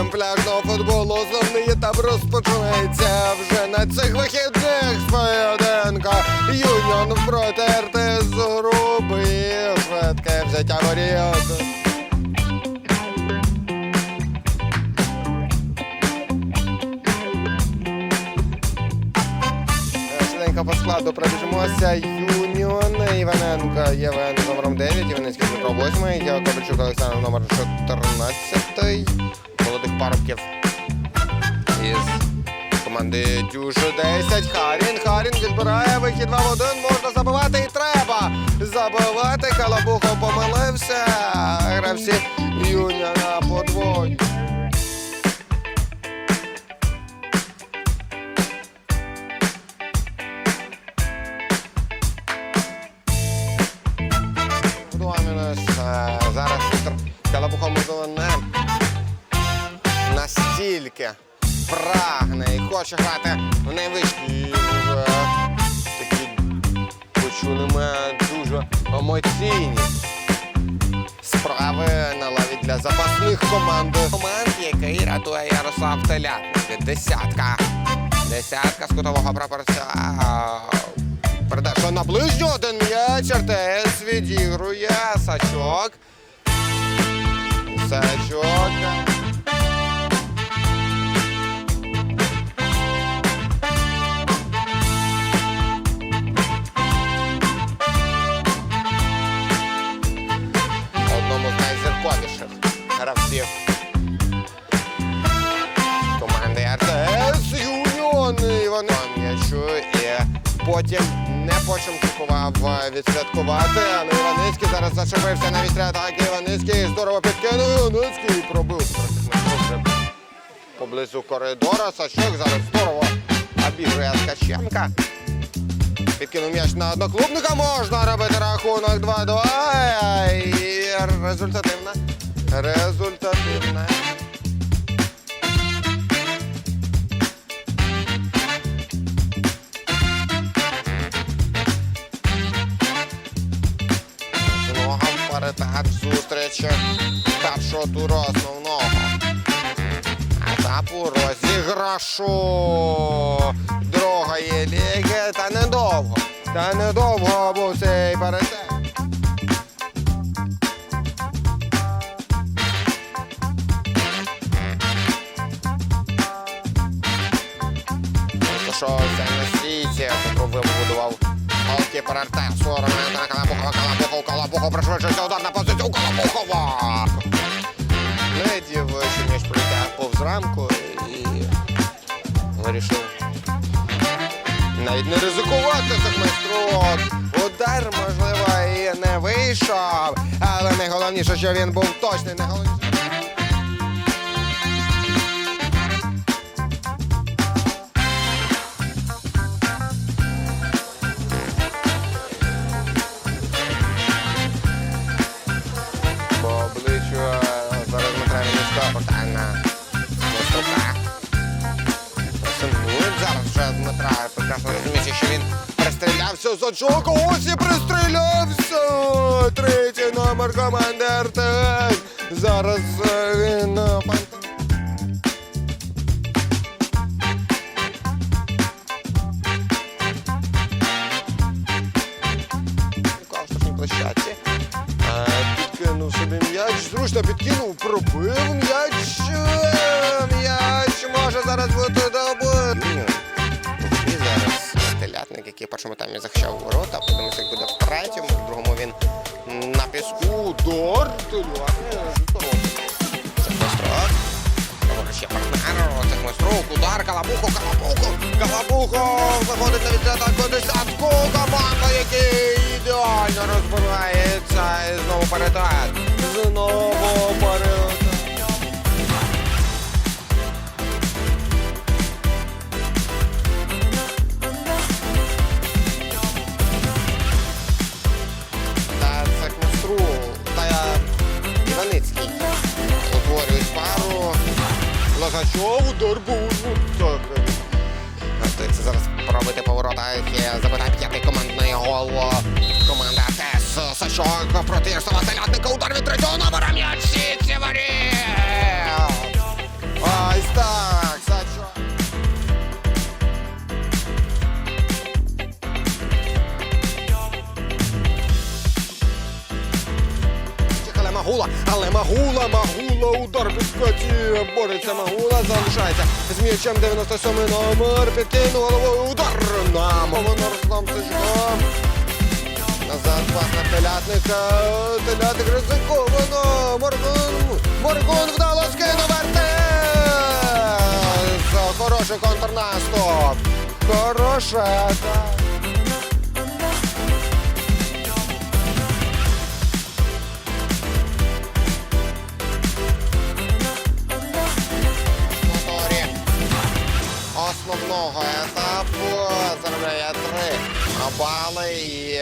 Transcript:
Матчем пляжного футболу основний етап розпочинається вже на цих вихідних з поєдинка. Юніон проти РТС груби. Швидке взяття. Швиденько по складу пробіжимося. Юніон Іваненко Євген номером 9, Іванецький Дмитро 8, Якобичук Олександр номер 14. Молодих парубків із команди Дюжу 10. Харін. Харін відбирає вихід 2 в 1. Можна забивати і треба. Забивати. Калабухов помилився. Гравці настільки прагне і хоче грати в найвищій такі почули дуже емоційні справи на лаві для запасних команд. Момент, який рятує Ярослав Телятник. Десятка. Десятка з кутового прапорця. Передача на ближню один м'яч. РТС відігрує. Сачок. Сачок. Потім не почимкував відсвяткувати, але Іваницький зараз зачепився на вістря атаки. Іваницький здорово підкинув. Іваницький пробив поблизу коридора. Сачок зараз здорово обігрує Ткаченка. Підкинув м'яч на одноклубника, можна робити рахунок 2-2. І результативна. Результативна. Вперед зустрічі туру основного. Етапу розіграшу другої ліги. Та недовго. Та недовго був цей перетек. Зайшовся на стійці, попробує побудував голкіпер РТС. Роман на Калабухова, Калабухов пришвидшується удар на позицію Калабухова. Гледів, що м'яч пролітає повз рамку і вирішив навіть не ризикувати цих майстрок. Удар, можливо, і не вийшов, але найголовніше, що він був точний. Найголовніше. Дмитра прекрасно розуміючи, що він пристрілявся з очок. Ось і пристрілявся! Третій номер команди РТС. Зараз е, він е, площадці. Е, Підкинув собі м'яч, зручно підкинув, пробив м'яч. М'яч може зараз бути першому таймі захищав ворота, подивимося, як буде в третьому, в другому він на піску. Удар. Це Кострок. Добре, ще партнер. Це Кострок. Удар. Калабухо, Калабухо. Калабухо. Заходить на відсятку десятку. Команда, який ідеально розбирається. І знову перетат. Іваницький. Утворюють пару. Логачов, удар був. Так. Готується зараз пробити поворота. Забирає п'ятий командний гол. Команда ТЕС. Сачок проти Ярослава Телятника. Удар від третього номера. М'яч сітці варі. Ось Магула, але Магула, Магула, удар безпеки. Бореться Магула, залишається з м'ячем 97 номер. Підкинув головою удар на Мовонор там Сачком. Назад пас на телятника. Телятник ризиковано. Моргун. Моргун вдало скинув Артем. Хороший контрнаступ. Хороша. Основного етапу заробляє три. Бали і